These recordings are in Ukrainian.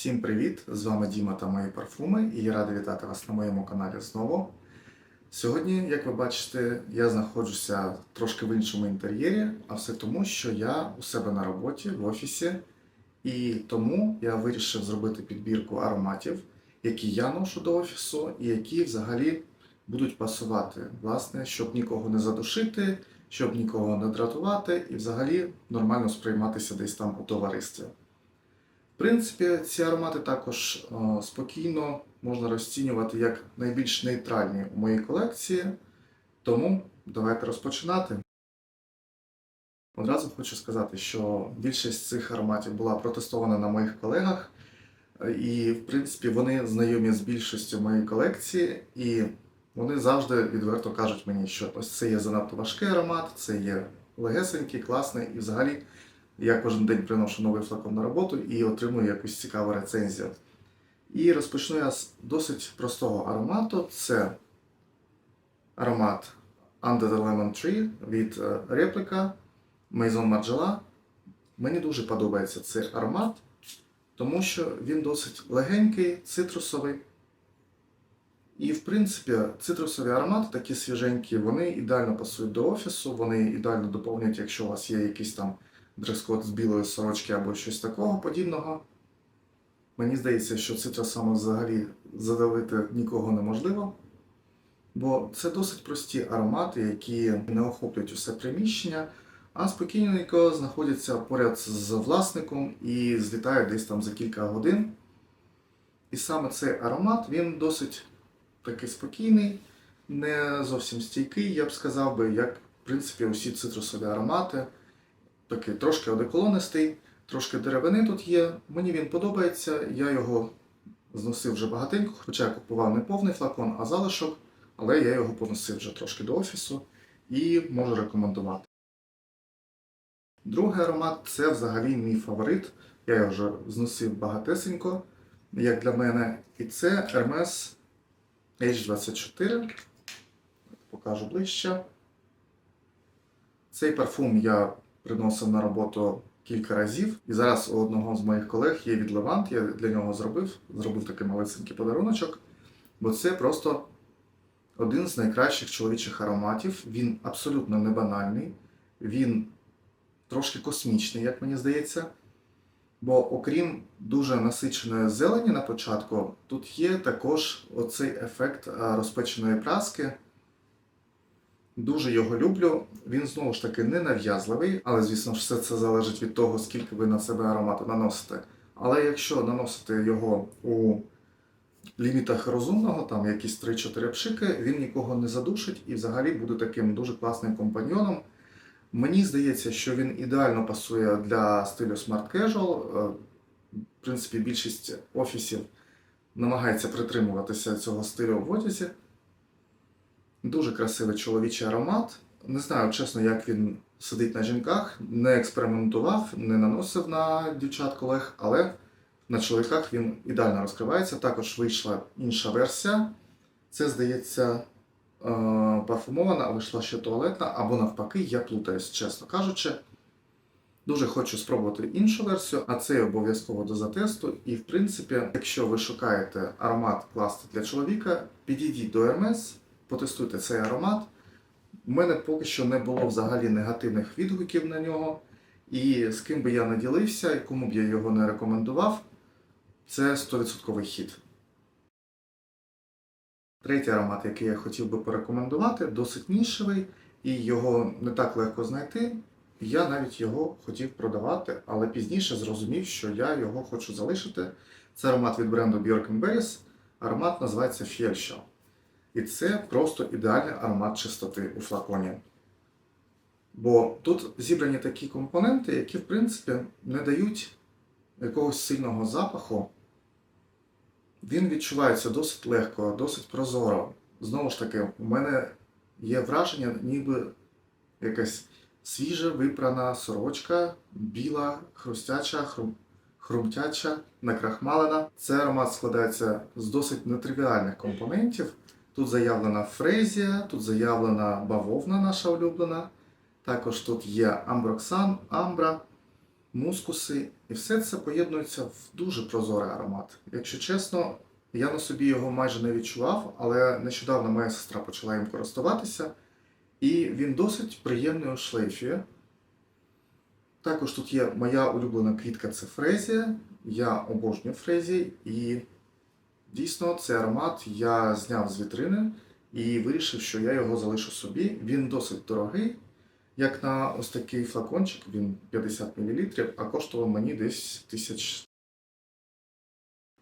Всім привіт! З вами Діма та мої парфуми, і я радий вітати вас на моєму каналі знову. Сьогодні, як ви бачите, я знаходжуся трошки в іншому інтер'єрі, а все тому, що я у себе на роботі в офісі, і тому я вирішив зробити підбірку ароматів, які я ношу до офісу, і які взагалі будуть пасувати, власне, щоб нікого не задушити, щоб нікого не дратувати, і взагалі нормально сприйматися десь там у товаристві. Принципі, ці аромати також е, спокійно можна розцінювати як найбільш нейтральні у моїй колекції. Тому давайте розпочинати. Одразу хочу сказати, що більшість цих ароматів була протестована на моїх колегах, е, і, в принципі, вони знайомі з більшістю моєї колекції, і вони завжди відверто кажуть мені, що ось це є занадто важкий аромат, це є легесенький, класний, і взагалі я кожен день приношу новий флакон на роботу і отримую якусь цікаву рецензію. І розпочну я з досить простого аромату. Це аромат Under the Lemon Tree від Replica Maison Margiela. Мені дуже подобається цей аромат, тому що він досить легенький, цитрусовий. І, в принципі, цитрусові аромати, такі свіженькі, вони ідеально пасують до офісу, вони ідеально доповнюють, якщо у вас є якийсь там дрес-код з білої сорочки або щось такого подібного. Мені здається, що цитрусами взагалі задавити нікого неможливо, бо це досить прості аромати, які не охоплюють усе приміщення, а спокійненько знаходяться поряд з власником і злітають десь там за кілька годин. І саме цей аромат він досить такий спокійний, не зовсім стійкий, я б сказав би, як в принципі усі цитрусові аромати такий трошки одеколонистий, трошки деревини тут є. Мені він подобається. Я його зносив вже багатенько, хоча я купував не повний флакон, а залишок, але я його поносив вже трошки до офісу і можу рекомендувати. Другий аромат це взагалі мій фаворит. Я його вже зносив багатесенько, як для мене. І це Hermes H24. Покажу ближче. Цей парфум я приносив на роботу кілька разів. І зараз у одного з моїх колег є від Левант, я для нього зробив, зробив такий малесенький подаруночок, бо це просто один з найкращих чоловічих ароматів. Він абсолютно не банальний, він трошки космічний, як мені здається. Бо окрім дуже насиченої зелені на початку, тут є також оцей ефект розпеченої праски. Дуже його люблю. Він знову ж таки не нав'язливий, але звісно все це залежить від того, скільки ви на себе аромату наносите. Але якщо наносити його у лімітах розумного, там якісь 3-4 пшики, він нікого не задушить і взагалі буде таким дуже класним компаньйоном. Мені здається, що він ідеально пасує для стилю Smart Casual. Е, В принципі, більшість офісів намагається притримуватися цього стилю в одязі. Дуже красивий чоловічий аромат. Не знаю, чесно, як він сидить на жінках. Не експериментував, не наносив на дівчат колег, але на чоловіках він ідеально розкривається. Також вийшла інша версія. Це, здається, е, парфумована, а вийшла ще туалетна, або навпаки, я плутаюсь, чесно кажучи. Дуже хочу спробувати іншу версію, а це обов'язково до затесту. І, в принципі, якщо ви шукаєте аромат класти для чоловіка, підійдіть до Hermes, потестуйте цей аромат. У мене поки що не було взагалі негативних відгуків на нього. І з ким би я не ділився, і кому б я його не рекомендував, це 100% хід. Третій аромат, який я хотів би порекомендувати, досить нішевий, і його не так легко знайти. Я навіть його хотів продавати, але пізніше зрозумів, що я його хочу залишити. Це аромат від бренду Bjork Berries. Аромат називається Fielshow. І це просто ідеальний аромат чистоти у флаконі. Бо тут зібрані такі компоненти, які, в принципі, не дають якогось сильного запаху. Він відчувається досить легко, досить прозоро. Знову ж таки, у мене є враження, ніби якась свіжа випрана сорочка, біла, хрустяча, хрум... хрумтяча, накрахмалена. Цей аромат складається з досить нетривіальних компонентів. Тут заявлена фрезія, тут заявлена бавовна наша улюблена. Також тут є амброксан, амбра. мускуси, і все це поєднується в дуже прозорий аромат. Якщо чесно, я на собі його майже не відчував, але нещодавно моя сестра почала їм користуватися, і він досить приємний у шлейфі. Також тут є моя улюблена квітка це фрезія. Я обожнюю фрезії, і дійсно цей аромат я зняв з вітрини і вирішив, що я його залишу собі. Він досить дорогий. Як на ось такий флакончик, він 50 мл, а коштував мені десь тисяч.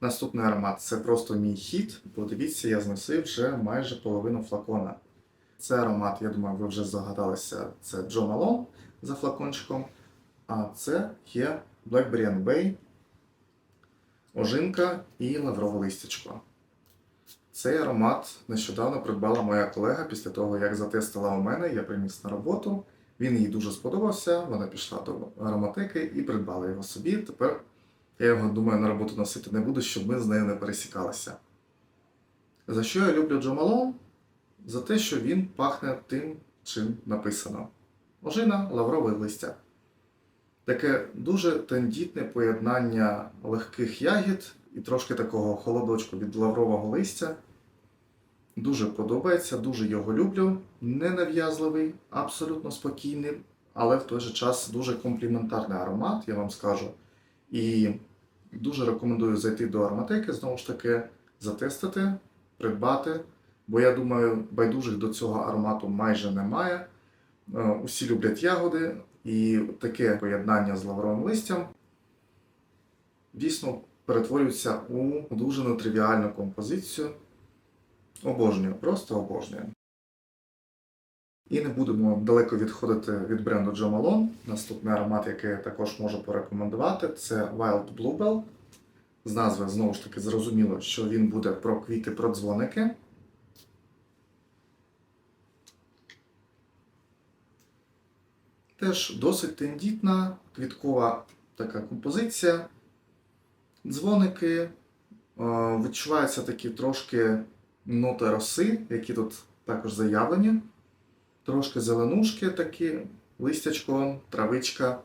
Наступний аромат це просто мій хіт. Подивіться, я зносив вже майже половину флакона. Це аромат, я думаю, ви вже здогадалися, це Джо Малон за флакончиком. А це є Blackberry and Bay, ожинка і лаврове листячко. Цей аромат нещодавно придбала моя колега після того, як затестила у мене, я приніс на роботу. Він їй дуже сподобався, вона пішла до ароматеки і придбала його собі. Тепер я його думаю на роботу носити не буду, щоб ми з нею не пересікалися. За що я люблю Джо Малон? За те, що він пахне тим, чим написано. Ожина, лаврове листя. Таке дуже тендітне поєднання легких ягід і трошки такого холодочку від лаврового листя. Дуже подобається, дуже його люблю. Ненав'язливий, абсолютно спокійний, але в той же час дуже компліментарний аромат, я вам скажу. І дуже рекомендую зайти до ароматеки, знову ж таки, затестити, придбати. Бо я думаю, байдужих до цього аромату майже немає. Е, Усі люблять ягоди, і таке поєднання з лавровим листям дійсно перетворюється у дуже нетривіальну композицію. Обожнюю, просто обожнюю. І не будемо далеко відходити від бренду Jo Malone. Наступний аромат, який я також можу порекомендувати, це Wild Bluebell. З назви знову ж таки зрозуміло, що він буде про квіти про дзвоники. Теж досить тендітна, квіткова така композиція. Дзвоники. Е, Відчуваються такі трошки ноти роси, які тут також заявлені. Трошки зеленушки такі, листячко, травичка.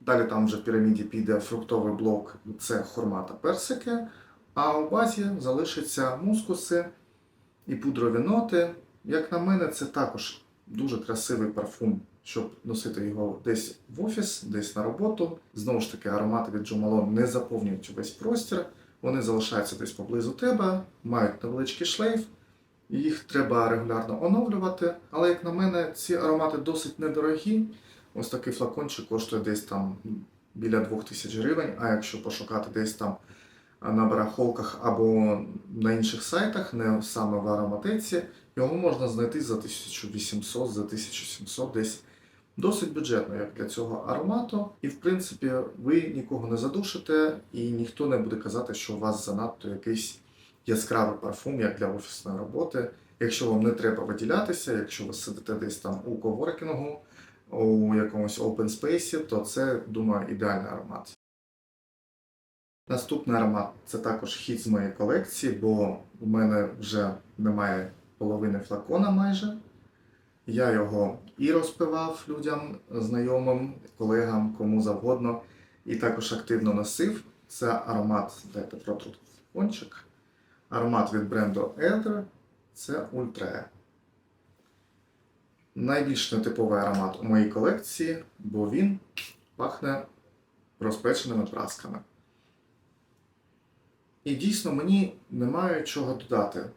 Далі там вже в піраміді піде фруктовий блок, це хурма та персики. А у базі залишаться мускуси і пудрові ноти. Як на мене, це також дуже красивий парфум, щоб носити його десь в офіс, десь на роботу. Знову ж таки, аромати від Jo не заповнюють весь простір. Вони залишаються десь поблизу тебе, мають невеличкий шлейф, їх треба регулярно оновлювати. Але, як на мене, ці аромати досить недорогі. Ось такий флакончик коштує десь там біля 2000 гривень, а якщо пошукати десь там на барахолках або на інших сайтах, не саме в ароматеці, його можна знайти за 1800, за 1700 десь. Досить бюджетно, як для цього аромату, і в принципі ви нікого не задушите, і ніхто не буде казати, що у вас занадто якийсь яскравий парфум, як для офісної роботи. Якщо вам не треба виділятися, якщо ви сидите десь там у коворкінгу, у якомусь open space, то це, думаю, ідеальний аромат. Наступний аромат це також хід з моєї колекції, бо у мене вже немає половини флакона майже. Я його і розпивав людям, знайомим, колегам, кому завгодно, і також активно носив. Це аромат, дайте протру флакончик. Аромат від бренду Elder це Ultra. Найбільш нетиповий аромат у моїй колекції, бо він пахне розпеченими прасками. І дійсно мені немає чого додати.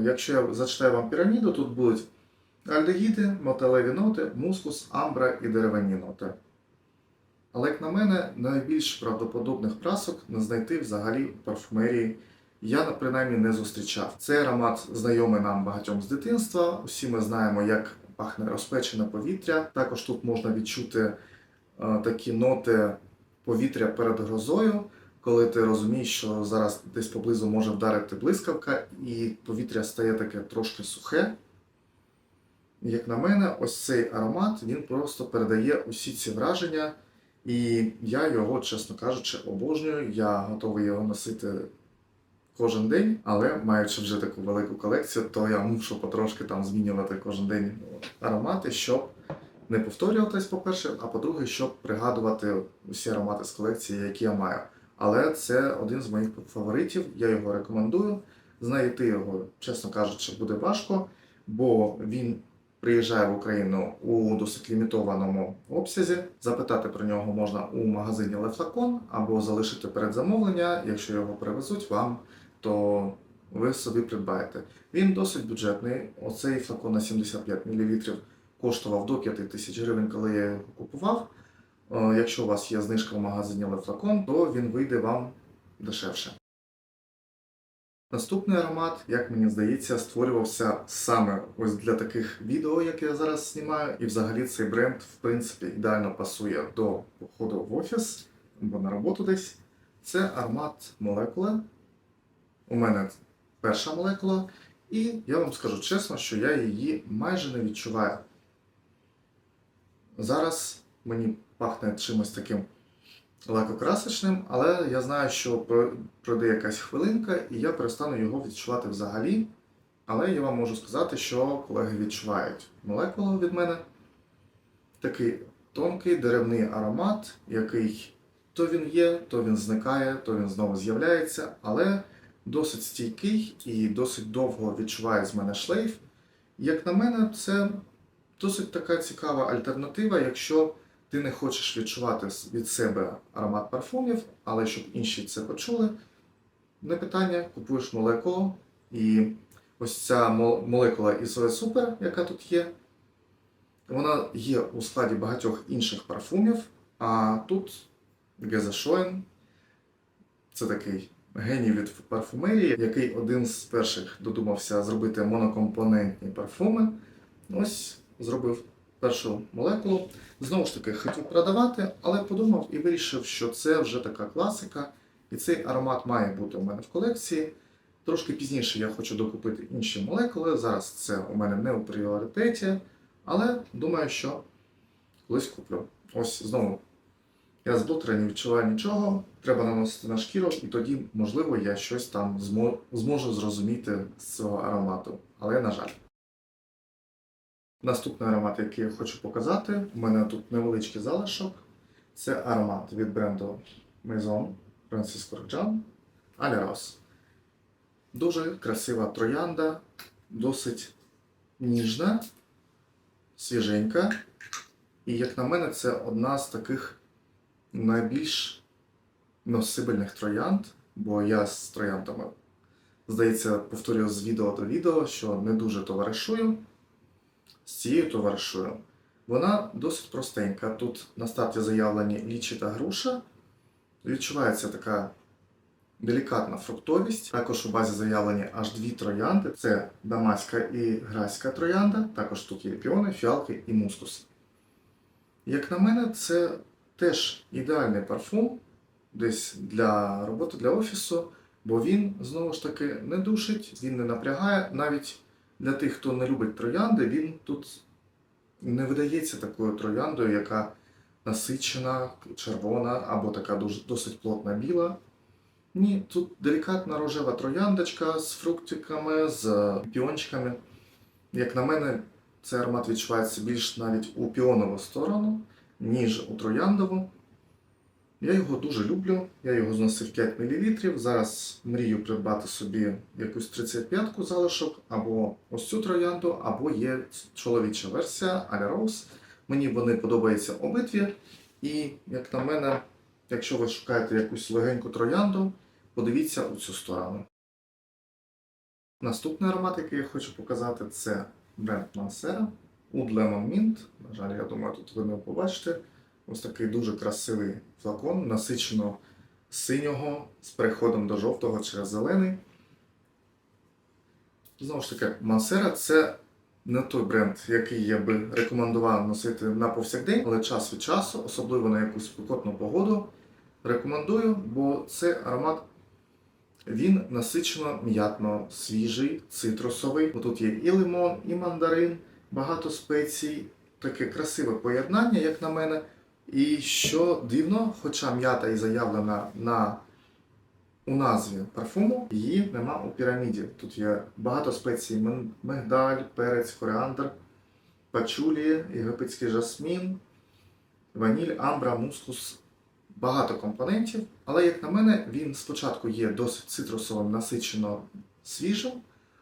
Якщо я зачитаю вам піраміду, тут будуть альдегіди, металеві ноти, мускус, амбра і дерев'яні ноти. Але, як на мене, найбільш правдоподобних прасок не знайти взагалі в парфумерії я принаймні не зустрічав. Цей аромат знайомий нам багатьом з дитинства. Усі ми знаємо, як пахне розпечене повітря. Також тут можна відчути е, такі ноти повітря перед грозою, коли ти розумієш, що зараз десь поблизу може вдарити блискавка, і повітря стає таке трошки сухе. Як на мене, ось цей аромат він просто передає усі ці враження, і я його, чесно кажучи, обожнюю. Я готовий його носити кожен день, але маючи вже таку велику колекцію, то я мушу потрошки там змінювати кожен день аромати, щоб не повторюватись, по-перше, а по-друге, щоб пригадувати усі аромати з колекції, які я маю. Але це один з моїх фаворитів, я його рекомендую. Знайти його, чесно кажучи, буде важко, бо він приїжджає в Україну у досить лімітованому обсязі. Запитати про нього можна у магазині Лефлакон або залишити передзамовлення. Якщо його привезуть вам, то ви собі придбаєте. Він досить бюджетний. Оцей флакон на 75 мл коштував до 5 тисяч гривень, коли я його купував. Е, Якщо у вас є знижка в магазині Лефлакон, то він вийде вам дешевше. Наступний аромат, як мені здається, створювався саме ось для таких відео, як я зараз знімаю. І взагалі цей бренд, в принципі, ідеально пасує до походу в офіс або на роботу десь. Це аромат молекула. У мене перша молекула. І я вам скажу чесно, що я її майже не відчуваю. Зараз мені пахне чимось таким лакокрасочним, але я знаю, що пройде якась хвилинка, і я перестану його відчувати взагалі. Але я вам можу сказати, що колеги відчувають молекулу від мене. Такий тонкий деревний аромат, який то він є, то він зникає, то він знову з'являється, але досить стійкий і досить довго відчуває з мене шлейф. Як на мене, це досить така цікава альтернатива, якщо ти не хочеш відчувати від себе аромат парфумів, але щоб інші це почули, не питання, купуєш молекулу, і ось ця молекула Isoe Super, яка тут є, вона є у складі багатьох інших парфумів, а тут Гезешоен, це такий геній від парфумерії, який один з перших додумався зробити монокомпонентні парфуми. Ось зробив першу молекулу. Знову ж таки, хотів продавати, але подумав і вирішив, що це вже така класика, і цей аромат має бути у мене в колекції. Трошки пізніше я хочу докупити інші молекули. Зараз це у мене не у пріоритеті, але думаю, що колись куплю. Ось знову. Я з блотера не відчуваю нічого, треба наносити на шкіру, і тоді, можливо, я щось там зможу зрозуміти з цього аромату. Але, на жаль. Наступний аромат, який я хочу показати, у мене тут невеличкий залишок. Це аромат від бренду Maison Francisco Rjan Aleros. Дуже красива троянда, досить ніжна, свіженька. І, як на мене, це одна з таких найбільш носибельних троянд, бо я з трояндами, здається, повторюю з відео до відео, що не дуже товаришую з цією товаришою. Вона досить простенька. Тут на старті заявлені лічі та груша. Відчувається така делікатна фруктовість. Також у базі заявлені аж дві троянди: це дамаська і грайська троянда. Також тут є піони, фіалки і мускус. Як на мене, це теж ідеальний парфум десь для роботи для офісу, бо він знову ж таки не душить, він не напрягає. Навіть для тих, хто не любить троянди, він тут не видається такою трояндою, яка насичена, червона або така досить плотна біла. Ні, тут делікатна рожева трояндочка з фруктиками, з піончиками. Як на мене, цей аромат відчувається більш навіть у піонову сторону, ніж у трояндову. Я його дуже люблю. Я його зносив 5 мл. Зараз мрію придбати собі якусь 35-ку залишок, або ось цю троянду, або є чоловіча версія Аля Rose. Мені вони подобаються обидві. І, як на мене, якщо ви шукаєте якусь легеньку троянду, подивіться у цю сторону. Наступний аромат, який я хочу показати, це бренд Mansera Oud Lemon. На жаль, я думаю, тут ви не побачите. Ось такий дуже красивий флакон, насичено синього з переходом до жовтого через зелений. Знову ж таки, Мансера це не той бренд, який я би рекомендував носити на повсякдень, але час від часу, особливо на якусь спекотну погоду, рекомендую, бо цей аромат він насичено м'ятно свіжий, цитрусовий. Бо Тут є і лимон, і мандарин, багато спецій, таке красиве поєднання, як на мене. І що дивно, хоча м'ята і заявлена на у назві парфуму, її нема у піраміді. Тут є багато спецій: мигдаль, перець, коріандр, пачулі, єгипетський жасмін, ваніль, амбра, мускус. Багато компонентів, але, як на мене, він спочатку є досить цитрусовим, насичено свіжим,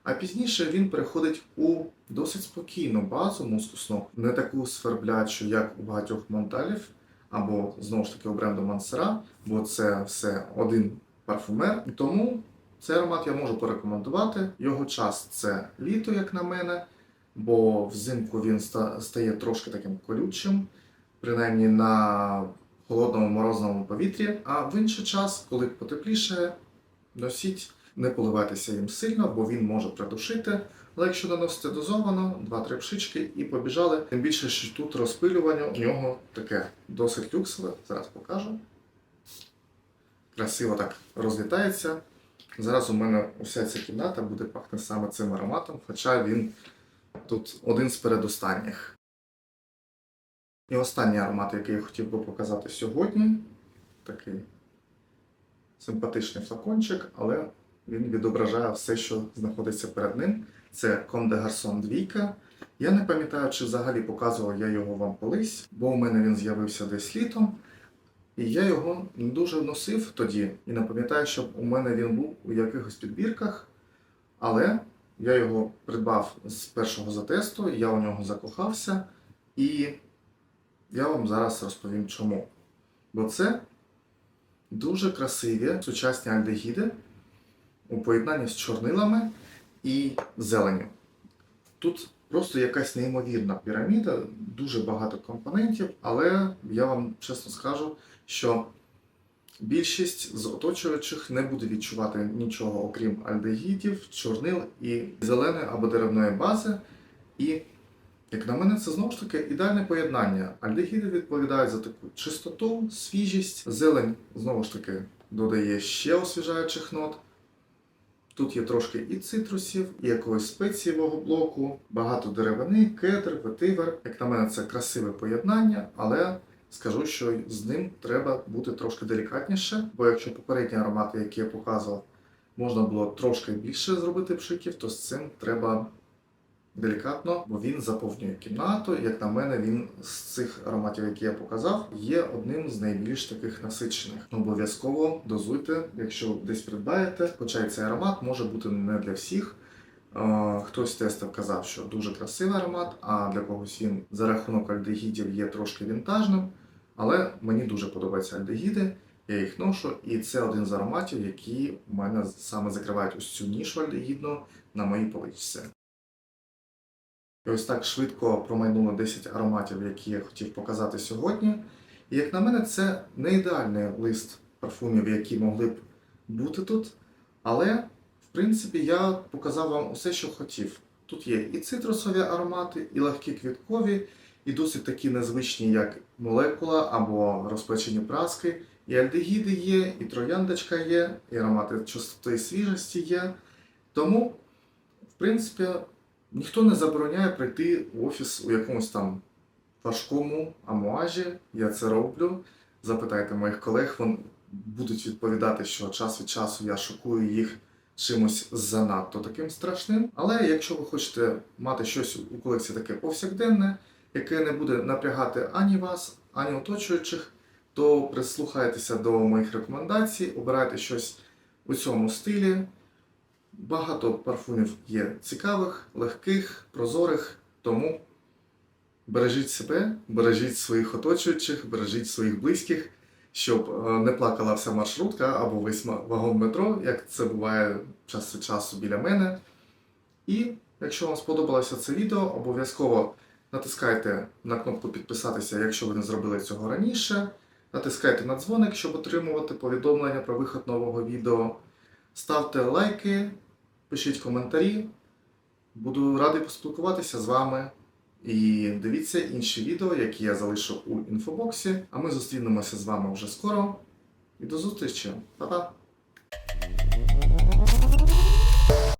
а пізніше він переходить у досить спокійну базу мускусну, не таку сверблячу, як у багатьох монталів, або знову ж таки у бренду Мансера, бо це все один парфумер. Тому цей аромат я можу порекомендувати. Його час це літо, як на мене, бо взимку він стає трошки таким колючим, принаймні на холодному морозному повітрі. А в інший час, коли потепліше, носіть, не поливайтеся їм сильно, бо він може придушити. Але якщо наносите дозовано, 2-3 пшички і побіжали. Тим більше, що тут розпилювання у нього таке досить люксове. Зараз покажу. Красиво так розлітається. Зараз у мене уся ця кімната буде пахне саме цим ароматом, хоча він тут один з передостанніх. І останній аромат, який я хотів би показати сьогодні, такий симпатичний флакончик, але він відображає все, що знаходиться перед ним. Це 2. Я не пам'ятаю, чи взагалі показував я його вам колись, бо у мене він з'явився десь літом. І я його не дуже носив тоді. І не пам'ятаю, щоб у мене він був у якихось підбірках. Але я його придбав з першого затесту, я у нього закохався. І я вам зараз розповім чому. Бо це дуже красиві сучасні альдегіди у поєднанні з чорнилами і зеленю. Тут просто якась неймовірна піраміда, дуже багато компонентів, але я вам чесно скажу, що більшість з оточуючих не буде відчувати нічого, окрім альдегідів, чорнил і зеленої або деревної бази. І як на мене, це знову ж таки ідеальне поєднання. Альдегіди відповідають за таку чистоту, свіжість. Зелень знову ж таки додає ще освіжаючих нот. Тут є трошки і цитрусів, і якогось спецієвого блоку, багато деревини, кедр, ветивер. Як на мене, це красиве поєднання, але скажу, що з ним треба бути трошки делікатніше, бо якщо попередні аромати, які я показував, можна було трошки більше зробити пшиків, то з цим треба делікатно, бо він заповнює кімнату. Як на мене, він з цих ароматів, які я показав, є одним з найбільш таких насичених. Обов'язково дозуйте, якщо десь придбаєте. Хоча цей аромат може бути не для всіх. Хтось тестив казав, що дуже красивий аромат, а для когось він за рахунок альдегідів є трошки вінтажним. Але мені дуже подобаються альдегіди, я їх ношу, і це один з ароматів, які у мене саме закривають ось цю нішу альдегідну на моїй поличці. І ось так швидко промайнуло 10 ароматів, які я хотів показати сьогодні. І як на мене, це не ідеальний лист парфумів, які могли б бути тут. Але, в принципі, я показав вам усе, що хотів. Тут є і цитрусові аромати, і легкі квіткові, і досить такі незвичні, як молекула або розпечені праски. І альдегіди є, і трояндочка є, і аромати чистоти і свіжості є. Тому, в принципі, Ніхто не забороняє прийти в офіс у якомусь там важкому амуажі. Я це роблю. Запитайте моїх колег, вони будуть відповідати, що час від часу я шокую їх чимось занадто таким страшним. Але якщо ви хочете мати щось у колекції таке повсякденне, яке не буде напрягати ані вас, ані оточуючих, то прислухайтеся до моїх рекомендацій, обирайте щось у цьому стилі. Багато парфумів є цікавих, легких, прозорих, тому бережіть себе, бережіть своїх оточуючих, бережіть своїх близьких, щоб е, не плакала вся маршрутка або весь вагон метро, як це буває час від часу біля мене. І якщо вам сподобалося це відео, обов'язково натискайте на кнопку підписатися, якщо ви не зробили цього раніше. Натискайте на дзвоник, щоб отримувати повідомлення про виход нового відео. Ставте лайки, пишіть коментарі. Буду радий поспілкуватися з вами. І дивіться інші відео, які я залишу у інфобоксі. А ми зустрінемося з вами вже скоро. І до зустрічі. Па-па!